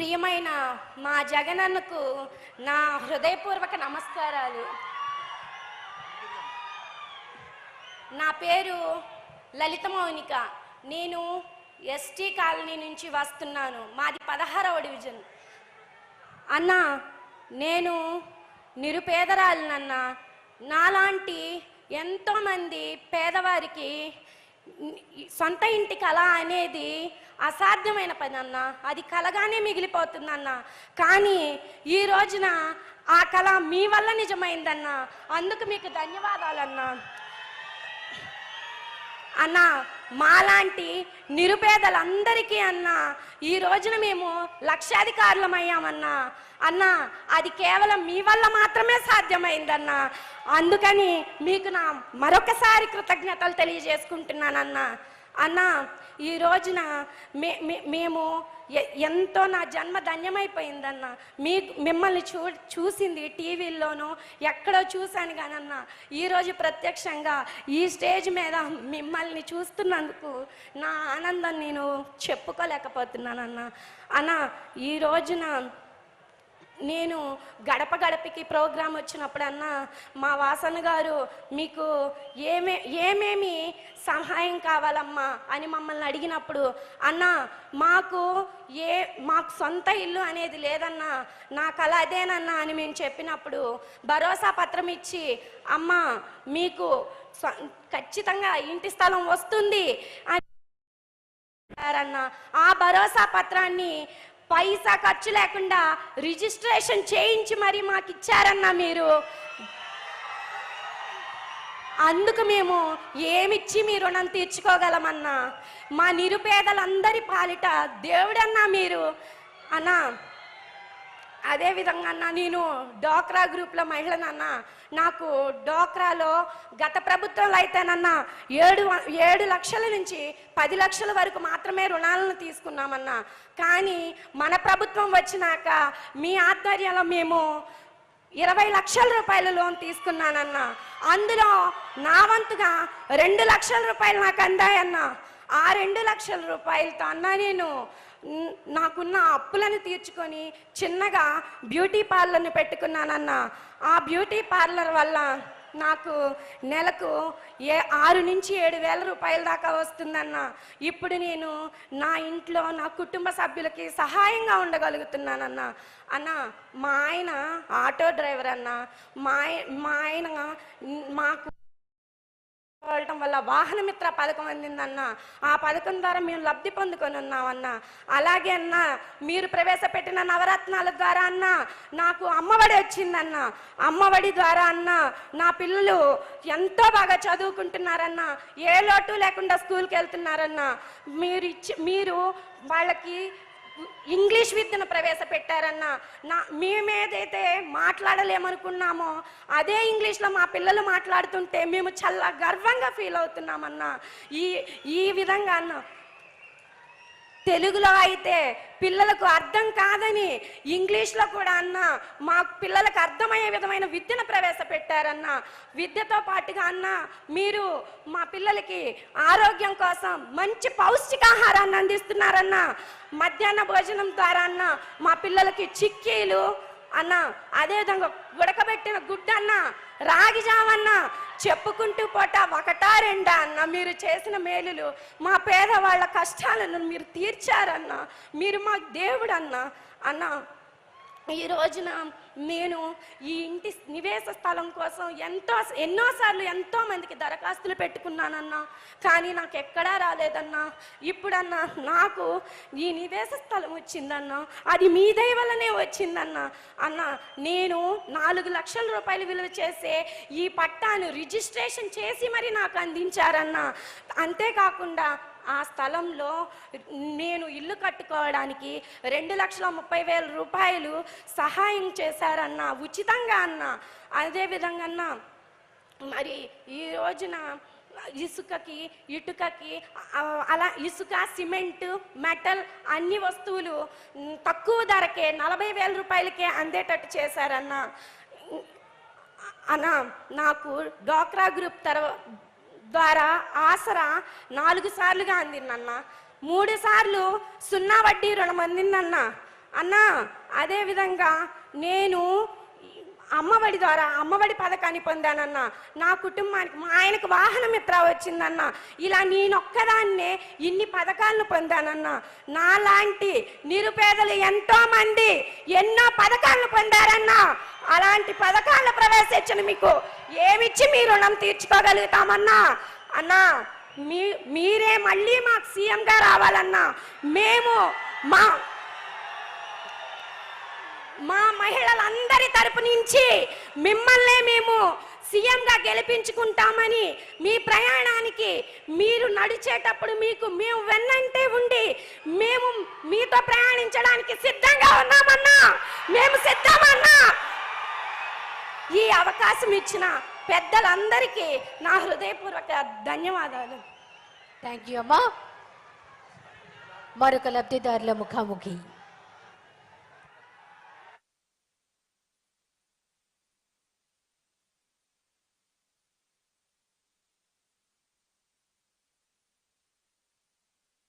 ప్రియమైన మా జగనన్నకు నా హృదయపూర్వక నమస్కారాలు. నా పేరు లలిత మౌనిక. నేను ఎస్టీ కాలనీ నుంచి వస్తున్నాను. మాది పదహారవ డివిజన్. అన్న నేను నిరుపేదరాలనన్న. నాలాంటి ఎంతోమంది పేదవారికి సొంత ఇంటి కళ అనేది అసాధ్యమైన పని అన్న. అది కలగానే మిగిలిపోతుందన్న కానీ ఈ రోజున ఆ కళ మీ వల్ల నిజమైందన్న. అందుకు మీకు ధన్యవాదాలన్నా. అన్న మాలాంటి నిరుపేదలందరికీ అన్న ఈ రోజున మేము లక్షాధికారులమయ్యామన్నా. అన్న అది కేవలం మీ వల్ల మాత్రమే సాధ్యమైందన్న. అందుకని మీకు నా మరొకసారి కృతజ్ఞతలు తెలియజేసుకుంటున్నానన్నా. అన్న ఈ రోజున మే మే- మేము ఎంతో నా జన్మ ధన్యమైపోయిందన్న. మీ మిమ్మల్ని చూ చూసింది టీవీల్లోనూ ఎక్కడో చూశాను కానన్న ఈరోజు ప్రత్యక్షంగా ఈ స్టేజ్ మీద మిమ్మల్ని చూస్తున్నందుకు నా ఆనందం నేను చెప్పుకోలేకపోతున్నానన్న. అన్న ఈ రోజున నేను గడప గడపకి ప్రోగ్రాం వచ్చినప్పుడన్నా మా వాసన గారు మీకు ఏమే ఏమేమి సహాయం కావాలమ్మా? అని మమ్మల్ని అడిగినప్పుడు అన్న మాకు ఏ మాకు సొంత ఇల్లు అనేది లేదన్నా నా అలా అదేనన్నా అని మేము చెప్పినప్పుడు భరోసా పత్రం ఇచ్చి అమ్మ మీకు ఖచ్చితంగా ఇంటి స్థలం వస్తుంది అని ఆ భరోసా పత్రాన్ని పైసా ఖర్చు లేకుండా రిజిస్ట్రేషన్ చేయించి మరి మాకు ఇచ్చారన్నా మీరు? అందుకు మేము ఏమిచ్చి మీ రుణం తీర్చుకోగలమన్నా? మా నిరుపేదలందరి పాలిట దేవుడన్నా మీరు? అన్నా అదే విధంగా అన్న నేను డోక్రా గ్రూప్లో మహిళనన్న నాకు డోక్రాలో గత ప్రభుత్వంలో అయితేనన్నా ఏడు వ- ఏడు లక్షల నుంచి పది లక్షల వరకు మాత్రమే రుణాలను తీసుకున్నామన్నా. కానీ మన ప్రభుత్వం వచ్చినాక మీ ఆధ్వర్యంలో మేము ఇరవై లక్షల రూపాయల లోన్ తీసుకున్నానన్న. అందులో నా వంతుగా రెండు లక్షల రూపాయలు నాకు అందాయన్నా. ఆ రెండు లక్షల రూపాయలతో అన్నా నేను నాకున్న అప్పులను తీర్చుకొని చిన్నగా బ్యూటీ పార్లర్ని పెట్టుకున్నానన్న. ఆ బ్యూటీ పార్లర్ వల్ల నాకు నెలకు ఏ ఆరు నుంచి ఏడు వేల రూపాయల దాకా వస్తుందన్న. ఇప్పుడు నేను నా ఇంట్లో నా కుటుంబ సభ్యులకి సహాయంగా ఉండగలుగుతున్నానన్న. అన్న మా ఆయన ఆటో డ్రైవర్ అన్న మా మా ఆయన మాకు వెళ్ళటం వల్ల వాహనమిత్ర పథకం అందిందన్న. ఆ పథకం ద్వారా మేము లబ్ధి పొందుకొని ఉన్నామన్న. అలాగే అన్న మీరు ప్రవేశపెట్టిన నవరత్నాల ద్వారా అన్న నాకు అమ్మఒడి వచ్చిందన్న. అమ్మఒడి ద్వారా అన్న నా పిల్లలు ఎంతో బాగా చదువుకుంటున్నారన్న. ఏ లోటు లేకుండా స్కూల్కి వెళ్తున్నారన్న. మీరు ఇచ్చి మీరు వాళ్ళకి ఇంగ్లీష్ విద్యను ప్రవేశపెట్టారన్న నా మేమేదైతే మాట్లాడలేమనుకున్నామో అదే ఇంగ్లీష్లో మా పిల్లలు మాట్లాడుతుంటే మేము చాలా గర్వంగా ఫీల్ అవుతున్నామన్న ఈ ఈ విధంగా అన్నా తెలుగులో అయితే పిల్లలకు అర్థం కాదని ఇంగ్లీష్లో కూడా అన్న మా పిల్లలకు అర్థమయ్యే విధమైన విద్యను ప్రవేశపెట్టారన్న విద్యతో పాటుగా అన్న మీరు మా పిల్లలకి ఆరోగ్యం కోసం మంచి పౌష్టికాహారాన్ని అందిస్తున్నారన్న మధ్యాహ్న భోజనం ద్వారా అన్న మా పిల్లలకి చిక్కీలు అన్న అదేవిధంగా ఉడకబెట్టిన గుడ్డ అన్న రాగి జావన్న చెప్పుకుంటూ పోట ఒకటా రెండా అన్న. మీరు చేసిన మేలులు మా పేదవాళ్ళ కష్టాలను మీరు తీర్చారన్న. మీరు మా దేవుడన్న. అన్న ఈ రోజున నేను ఈ ఇంటి నివేశ స్థలం కోసం ఎంతో ఎన్నోసార్లు ఎంతో మందికి దరఖాస్తులు పెట్టుకున్నానన్నా కానీ నాకు ఎక్కడా రాలేదన్నా. ఇప్పుడన్నా నాకు ఈ నివేశ స్థలం వచ్చిందన్నా అది మీ దయ వల్లనే వచ్చిందన్నా అన్న నేను నాలుగు లక్షల రూపాయలు విలువ చేసే ఈ పట్టాను రిజిస్ట్రేషన్ చేసి మరి నాకు అందించారన్నా. అంతేకాకుండా ఆ స్థలంలో నేను ఇల్లు కట్టుకోవడానికి రెండు లక్షల ముప్పై వేల రూపాయలు సహాయం చేశారన్న ఉచితంగా అన్న అదేవిధంగా అన్న మరి ఈ రోజున ఇసుకకి ఇటుకకి అలా ఇసుక సిమెంట్ మెటల్ అన్ని వస్తువులు తక్కువ ధరకే నలభై వేల రూపాయలకే అందేటట్టు చేశారన్న. అన్న నాకు డ్వాక్రా గ్రూప్ తర్వాత ద్వారా ఆసరా నాలుగు సార్లుగా అందిందన్న. మూడు సార్లు సున్నా వడ్డీ రుణం అందిందన్న. అన్నా అదే విధంగా నేను అమ్మఒడి ద్వారా అమ్మఒడి పథకాన్ని పొందానన్నా నా కుటుంబానికి మా ఆయనకు వాహనం మిత్ర వచ్చిందన్న ఇలా నేనొక్కదాన్నే ఇన్ని పథకాలను పొందానన్నా నాలాంటి నిరుపేదలు ఎంతో మంది ఎన్నో పథకాలను పొందారన్నా అలాంటి పథకాలను ప్రవేశించిన మీకు ఏమిచ్చి మీ రుణం తీర్చుకోగలుగుతామన్నా? అన్నా మీ మీరే మళ్ళీ మాకు సీఎంగా రావాలన్నా మేము మా మా మహిళలందరి తరపు నుంచి మిమ్మల్నే మేము సీఎంగా గెలిపించుకుంటామని మీ ప్రయాణానికి మీరు నడిచేటప్పుడు మీకు మేము వెన్నంటే ఉండి మేము మీతో ప్రయాణించడానికి సిద్ధంగా ఉన్నామన్నా. మేము సిద్ధమన్నా. ఈ అవకాశం ఇచ్చిన పెద్దలందరికీ నా హృదయపూర్వక ధన్యవాదాలు. థ్యాంక్ యూ అమ్మా. మరొక లబ్ధిదారుల ముఖాముఖి.